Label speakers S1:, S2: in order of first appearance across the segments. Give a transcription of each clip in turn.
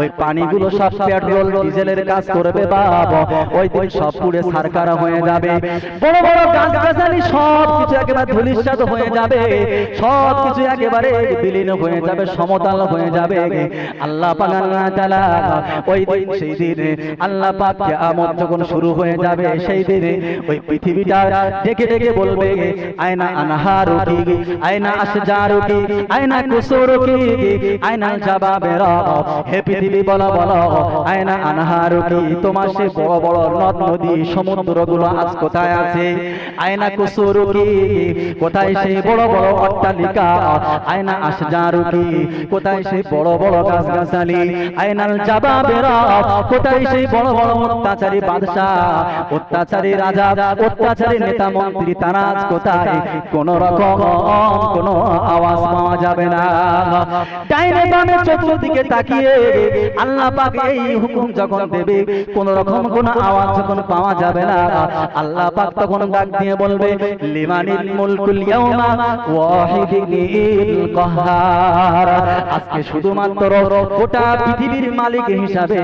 S1: ওই পানিগুলো সব পেট্রোল ডিজেলের কাজ করবে বাবা। ওই দিন সব পুড়ে সারকারা হয়ে যাবে। বড় বড় গাছ গাছালি সব কিছু একেবারে ধুলিসাৎ হয়ে যাবে। সব কিছু একেবারে বিলীন হয়ে যাবে সমতল হয়ে যাবে। আল্লাহ পাক আল্লাহ তাআলা ওই দিন সেই দিনে আল্লাহ পাক কিয়ামত যখন শুরু হয়ে যাবে সেই দিনে ওই পৃথিবীটা ডেকে ডেকে বলবে আয়না আনহারু কি আয়না আসজারু কি আয়না কুসুরু কি আয়না জাবাবের হে পৃথিবী বলো বলো, আয়না আনহারু কি? তোমার সে বড় বড় নদ, নদী, সমুদ্রগুলো আজ কোথায় আছে? আয়না কুসুরু কি? কোথায় সেই বড় বড় অট্টালিকা? আয়না আসজারু কি? কোথায় সেই বড় বড় গাছ গাছালি আয়নাল জাবাবের কোথায় সেই বড় বড় অত্যাচারী বাদশাহ? অত্যাচারী রাজা, অত্যাচারী নেতা মন্ত্রী, তারা আজ কোথায়? কোন রকম, কোন আওয়াজ পাওয়া যাবে না। ডাইনে বামে চতুর্দিকে তাকিয়ে আল্লাহ পাক এই হুকুম যখন দেবে, কোন রকম কোন আওয়াজ যখন পাওয়া যাবে না, আল্লাহ পাক তখন ডাক দিয়ে বলবে, লিমানিল মুলকুল ইয়াউমা ওয়াহিদিল কাহ্হার আজকে শুধুমাত্র গোটা পৃথিবীর মালিক হিসাবে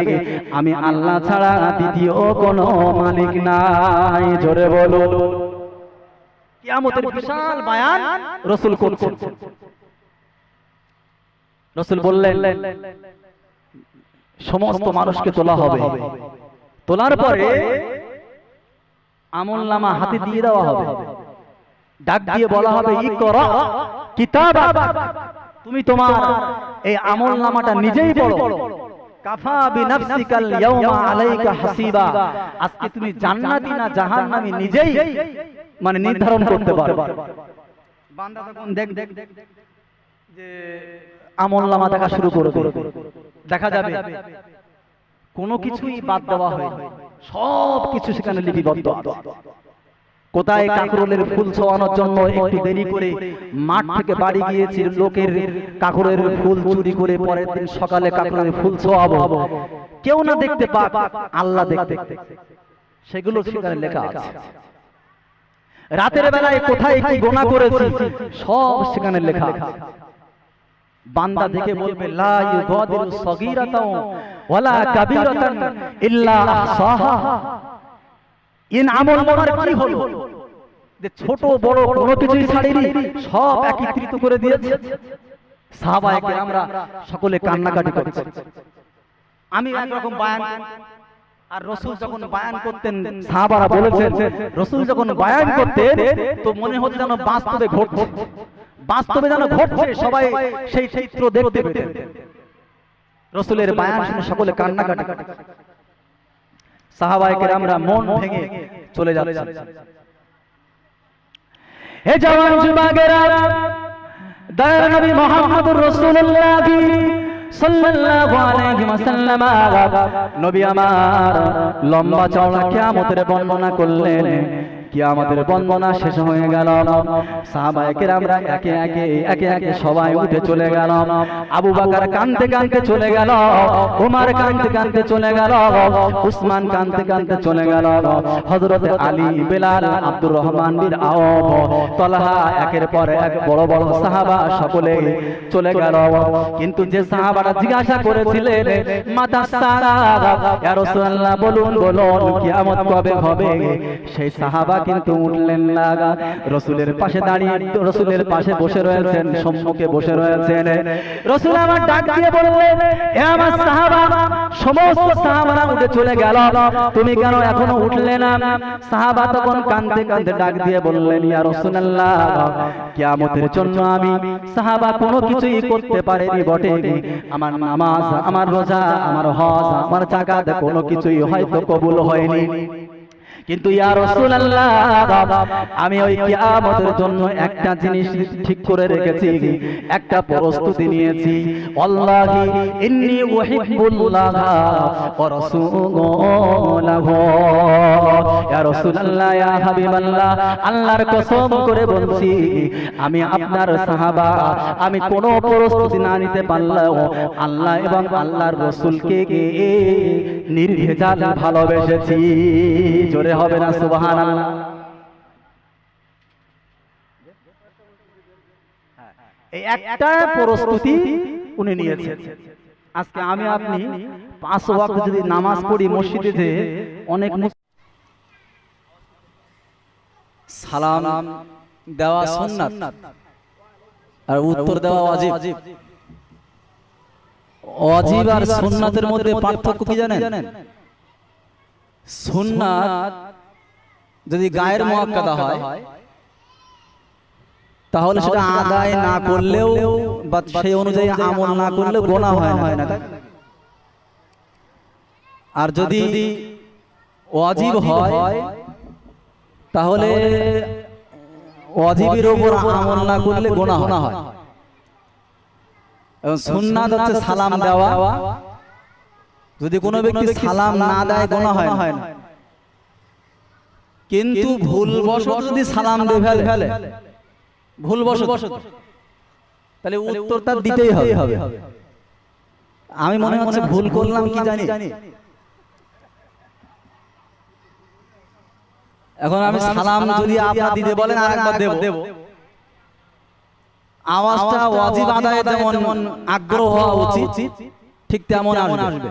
S1: আমি আল্লাহ ছাড়া দ্বিতীয় কোনো মালিক নাই। জোরে বলো। কিয়ামতের বিশাল বায়ান রসুল করছেন। রসুল বললেন সমস্ত মানুষকে তোলা হবে তোলার পরে আমল নামা হাতে দিয়ে দেওয়া হবে ডাক দিয়ে বলা হবে ই কর কিতাব তুমি তোমার এই আমল নামাটা নিজেই পড়ো কাফা বিনাফসিকাল ইয়াউমা আলাইকা হাসিবা আজকে তুমি জান্নাতি না জাহান্নামী নিজেই মানে নির্ধারণ করতে পারো বান্দা তখন দেখ দেখ যে আমল নামা দেখা শুরু করবে দেখা যাবে। কোনো কিছুই বাদ দেওয়া হয় সব কিছু সেখানে লিপিবদ্ধ কোথায় কাকরোলের ফুল ছোয়ানোর জন্য একটু দেরি করে মাঠ থেকে বাড়ি গিয়েছি লোকের কাকরের ফুল চুরি করে পরের দিন সকালে কাকরের ফুল ছোয়াবো কেউ না দেখতে পাক আল্লাহ দেখতে সেগুলো সেখানে লেখা আছে। রাতের বেলায় কোথায় কি গোনা করেছি সব সেখানে লেখা আছে। বান্দা দেখে বলবে লা ইউগাদিরু সগীরাতাও ওয়ালা কাবীরাতান ইল্লা আহসাহা ইন আমল নামার কি হলো? যে ছোট বড় কোনো কিছুই ছাড়েনি সব একত্রিত করে দিয়েছে। সাহাবায়ে আমরা সকলে কান্নাকাটি করছে। আমি একরকম বায়ান আর রসুল যখন বায়ান করতেন সাহাবারা বলেছেন রসুল যখন বায়ান করতেন তো মনে হচ্ছে যেন বাস্তবে ঘটছে। বাস্তবে যেন ঘটছে সবাই সেই চিত্র দেখতে পেতেন। রসুলের বায়ান শুনে সকলে কান্নাকাটি সাহাবায়ে আমরা মন ভেঙে চলে যাচ্ছে হে জওয়ান যুবকেরা দয়ার নবী মুহাম্মদুর রাসূলুল্লাহ সাল্লাল্লাহু আলাইহি ওয়াসাল্লাম নবী আমার লম্বা চওড়া কিয়ামতের বর্ণনা করলেন। কিয়ামতের বন্দনা শেষ হয়ে গেল। সাহাবায়ে কেরামরা একে একে একে একে সবাই উঠে চলে গেল। আবু বকর কাঁদতে কাঁদতে চলে গেল ওমর কাঁদতে কাঁদতে চলে গেল, উসমান কাঁদতে কাঁদতে চলে গেল। হযরত আলী বেলাল, আব্দুর রহমান বিন আওফ, তলহা একের পর এক বড় বড় সাহাবা সকলে চলে গেল। কিন্তু যে সাহাবারা জিজ্ঞাসা করেছিলেন মাতা সারা বলুন বলুন, কিয়ামত কবে হবে? সেই সাহাবা কিন্তু উঠলেন না রসুলের পাশে দাঁড়িয়ে, রসুলের পাশে বসে রয়েছেন, সম্মুখে বসে রয়েছেন। রসুল আমার ডাক দিয়ে বললেন হে আমার সাহাবা, সমস্ত সাহাবারা উঠে চলে গেল। তুমি কেন এখনও উঠলে না? সাহাবা তখন কাঁদতে কাঁদতে ডাক দিয়ে বললেন, ইয়া রাসূলুল্লাহ, কিয়ামতের জন্য আমি সাহাবা কোনো কিছুই করতে পারেনি বটে আমার নামাজ, আমার রোজা, আমার হজ, আমার জাকাত কোনো কিছুই হয়তো কবুল হয়নি। কিন্তু ইয়া রাসূলুল্লাহ, আমি ওই কিয়ামতের জন্য একটা জিনিস ঠিক করে রেখেছি, একটা প্রস্তুতি নিয়েছি। আল্লাহি ইন্নী উহিব্বুল্লাহ ওয়া ইয়া রাসূলুল্লাহ, ইয়া হাবিবাল্লাহ, আল্লাহর কসম করে বলছি, আমি আপনার সাহাবা, আমি কোনো প্রস্তুতি না নিতে পারলেও আল্লাহ এবং আল্লাহর রাসূলকে নির্ভেজাল ভালোবেসেছি। জোরে হবে না সুবাহান একটা প্রস্তুতি উনি নিয়েছেন। আজকে আমি আপনি পাঁচ ওয়াক্ত যদি নামাজ পড়ি মসজিদে অনেক
S2: সালাম দেওয়া আর উত্তর দেওয়া আর মধ্যে পার্থক্য কি জানেন? সুন্নাত যদি গায়ের হয় তাহলে সেটা আদায় না করলেও বা সেই অনুযায়ী আমল না করলেও গোনা হয় না না? আর যদি ওয়াজিব হয় তাহলে অজীবের উপর আমল না করলে গোনা হয়। এবং সুন্নাত হচ্ছে সালাম দেওয়া। যদি কোনো ব্যক্তি সালাম না দেয় গোনা হয় না। কিন্তু ভুলবশত যদি সালাম দিয়ে ফেলে ফেলে। ভুলবশত। তাহলে উত্তর তার দিতেই হবে। আমি মনে হচ্ছে ভুল করলাম কি জানি। এখন আমি সালাম যদি আপনার দিতে বলেন আর একবার দেব। আওয়াজটা ওয়াজিব আদায়ে যেমন আগ্রহ হওয়া উচিত ঠিক তেমন আসবে।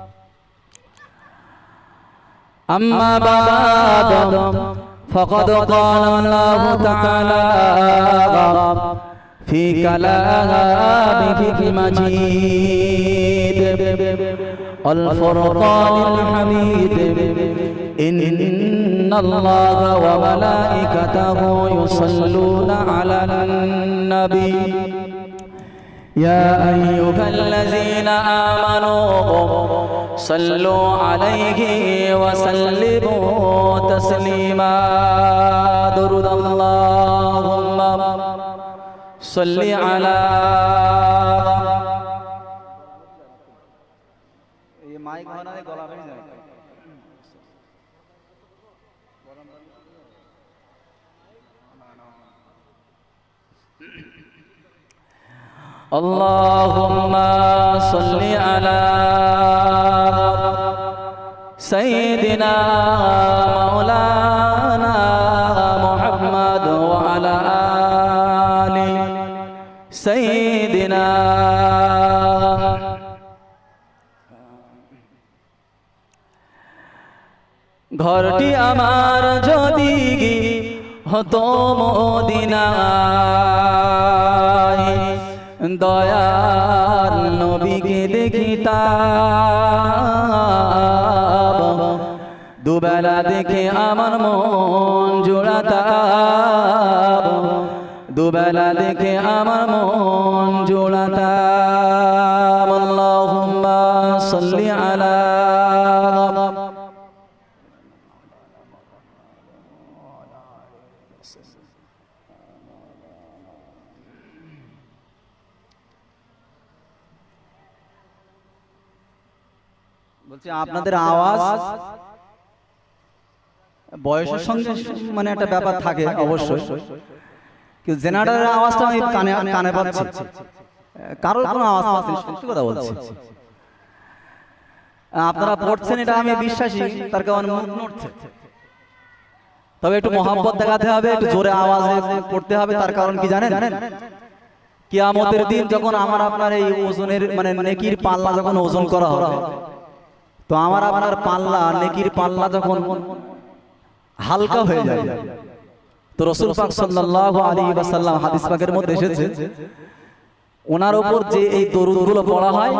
S2: أما بعد فقد قال الله تعالى في كلامه المجيد الفرقان الحميد إن الله وملائكته يصلون على النبي. يا أيها الذين آمنوا صلوا عليه وسلموا تسليما درد اللهم صل على মাইক ধরালে গলা اللهم صل على سيدنا مولانا محمد وعلى آل سيدنا ঘরটি আমার যদি হতো মদিনায় দয়াল নবীকে দেখিতাম। দুবেলা দেখে আমার মন জোড়াতাম। দুবেলা দেখে আমার মন জোড়াতাম। আল্লাহুম্মা সাল্লি আলা বলছি আপনাদের আওয়াজ বয়সের সঙ্গে মানে একটা ব্যাপার থাকে অবশ্যই। কিন্তু জেনারেটরের আওয়াজটা আমি কানে কানে পাচ্ছি। কারোর কোনো আওয়াজ পাচ্ছি সত্যি কথা বলছি আপনারা পড়ছেন এটা আমি বিশ্বাসী তার কারণে মুখ নড়ছে। তবে একটু মহাব্বত দেখাতে হবে একটু জোরে আওয়াজে পড়তে হবে তার কারণ কি জানেন? কিয়ামতের দিন যখন আমার আপনার এই ওজনের মানে নেকির পাল্লা যখন ওজন করা হবে তো আমার আপনার পাল্লা, নেকির পাল্লা যখন হালকা হয়ে যায়, তো রসুল পাক সাল্লাল্লাহু আলাইহি ওয়াসাল্লাম হাদিস পাকের মধ্যে এসেছে, ওনার উপর যে এই দরুদগুলো পড়া হয়,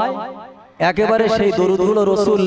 S2: একেবারে সেই দরুদগুলো রসুল